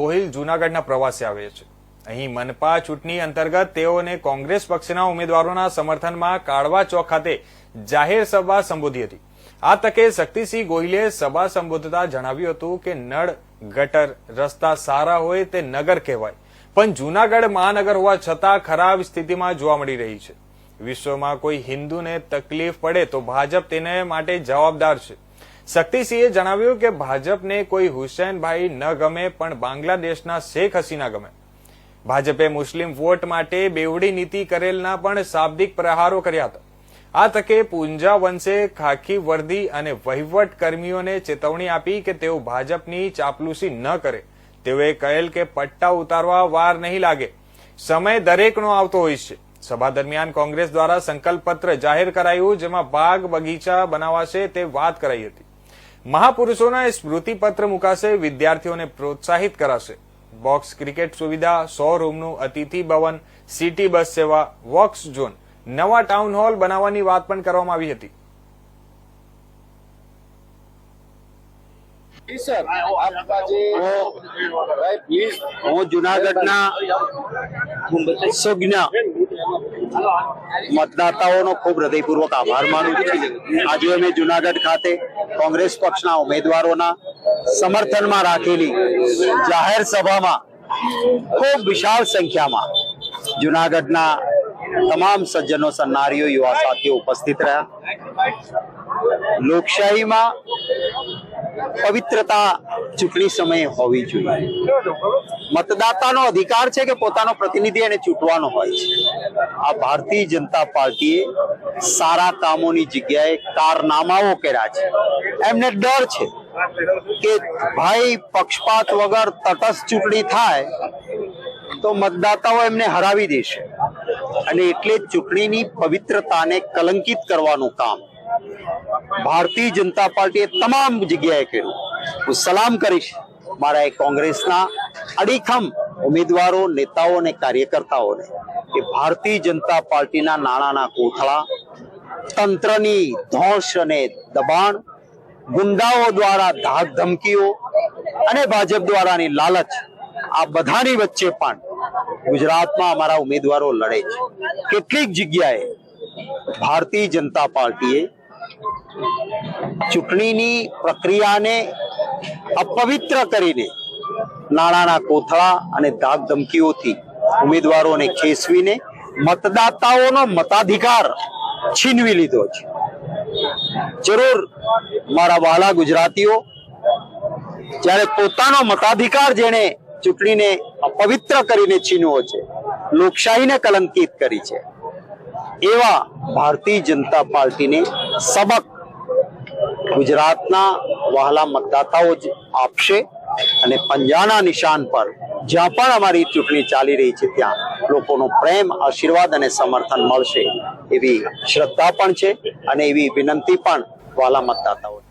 ગોહિલ જૂનાગઢના પ્રવાસે આવે છે. અહીં મનપા ચૂંટણી અંતર્ગત તેઓને કોંગ્રેસ પક્ષના ઉમેદવારોના સમર્થનમાં કાળવા ચોક ખાતે જાહેર સભા સંબોધી હતી. આ તકે શક્તિસિંહ ગોહિલે સભા સંબોધતા જણાવ્યું હતું કે નળ, ગટર, રસ્તા સારા હોય તે નગર કહેવાય. પણ જૂનાગઢ મહાનગર હોવા છતાં ખરાબ સ્થિતિમાં જોવા મળી રહી છે. વિશ્વમાં કોઈ હિન્દુને તકલીફ પડે તો ભાજપ તેને માટે જવાબદાર છે. શક્તિસિંહે જણાવ્યું કે ભાજપને કોઈ હુસેનભાઈ ન ગમે, પણ બાંગ્લાદેશના શેખ હસીના ગમે. ભાજપે મુસ્લિમ વોટ માટે બેવડી નીતિ કરેલના પણ શાબ્દિક પ્રહારો કર્યા હતા. આ તકે પૂંજા વંશે ખાખી વર્દી અને વહીવટ કર્મીઓને ચેતવણી આપી કે તેઓ ભાજપની ચાપલુસી ન કરે. તેઓએ કહેલ કે પટ્ટા ઉતારવા વાર નહીં લાગે. સમય દરેકનો આવતો હોય છે. સભા દરમિયાન કોંગ્રેસ દ્વારા સંકલ્પપત્ર જાહેર કરાયું, જેમાં બાગ બગીચા બનાવાશે તે વાત કરાઈ હતી. મહાપુરુષોના સ્મૃતિપત્ર મુકાશે વિદ્યાર્થીઓને પ્રોત્સાહિત કરાશે બોક્સ ક્રિકેટ સુવિધા સો રૂમનું અતિથિ ભવન સિટી બસ સેવા વોક્સ ઝોન નવા ટાઉન હોલ બનાવવાની વાત પણ કરવામાં આવી હતી જી સર આપકા જે ભાઈ પ્લીઝ હું જુનાગઢના સુજ્ઞ મતદાતાઓનો ખૂબ હૃદયપૂર્વક આભાર માનું છું. આજે અમે જુનાગઢ ખાતે કોંગ્રેસ પક્ષના ઉમેદવારોના સમર્થનમાં રાખેલી જાહેર સભામાં ખૂબ વિશાળ સંખ્યામાં જુનાગઢના તમામ સજ્જનો, સન્નારીઓ, યુવા સાથીઓ ઉપસ્થિત રહ્યા. લોકશાહીમાં પવિત્રતા ચૂંટણી સમયે હોવી જોઈએ. મતદાતાનો અધિકાર છે કે પોતાનો પ્રતિનિધિ એને ચૂંટવાનો હોય છે. આ ભારતીય જનતા પાર્ટીએ સારા કામોની જગ્યાએ કારનામાઓ કર્યા છે. એમને ડર છે કે ભાઈ પક્ષપાત વગર તટસ્થ ચૂંટણી થાય તો મતદાતાઓ એમને હરાવી દેશે. અને એટલે ચૂંટણીની પવિત્રતાને કલંકિત કરવાનું કામ ભારતીય જનતા પાર્ટીએ તમામ જગ્યાએ કર્યું. હું સલામ કરીશ મારા એ કોંગ્રેસના અડીખમ ઉમેદવારો, નેતાઓ અને કાર્યકર્તાઓને કે ભારતીય જનતા પાર્ટીના નાણાંના કોથળા, તંત્રની ધોષ અને દબાણ, ગુંડાઓ દ્વારા ધાક ધમકીઓ અને ભાજપ દ્વારાની લાલચ, આ બધાની વચ્ચે પણ ગુજરાતમાં અમારા ઉમેદવારો લડે છે. કેટલીક જગ્યાએ ભારતીય જનતા પાર્ટીએ ચૂંટણીની પ્રક્રિયાને અપવિત્ર કરીને નાણાંના કોથળા અને ધાક ધમકીઓથી ઉમેદવારોને ખેસવીને મતદાતાઓનો મતાધિકાર છીનવી લીધો છે. જરૂર, મારા વાલા ગુજરાતીઓ, જ્યારે પોતાનો મતાધિકાર જેણે ચૂંટણીને અપવિત્ર કરીને છીનવો છે, લોકશાહીને કલંકિત કરી છે, એવા ભારતીય જનતા પાર્ટીને સબક ગુજરાતના વહાલા મતદાતાઓ જ આપશે અને પંજાના નિશાન પર જ્યાં પણ અમારી ચૂંટણી ચાલી રહી છે ત્યાં લોકોનો પ્રેમ, આશીર્વાદ અને સમર્થન મળશે એવી શ્રદ્ધા પણ છે અને એવી વિનંતી પણ વહાલા મતદાતાઓ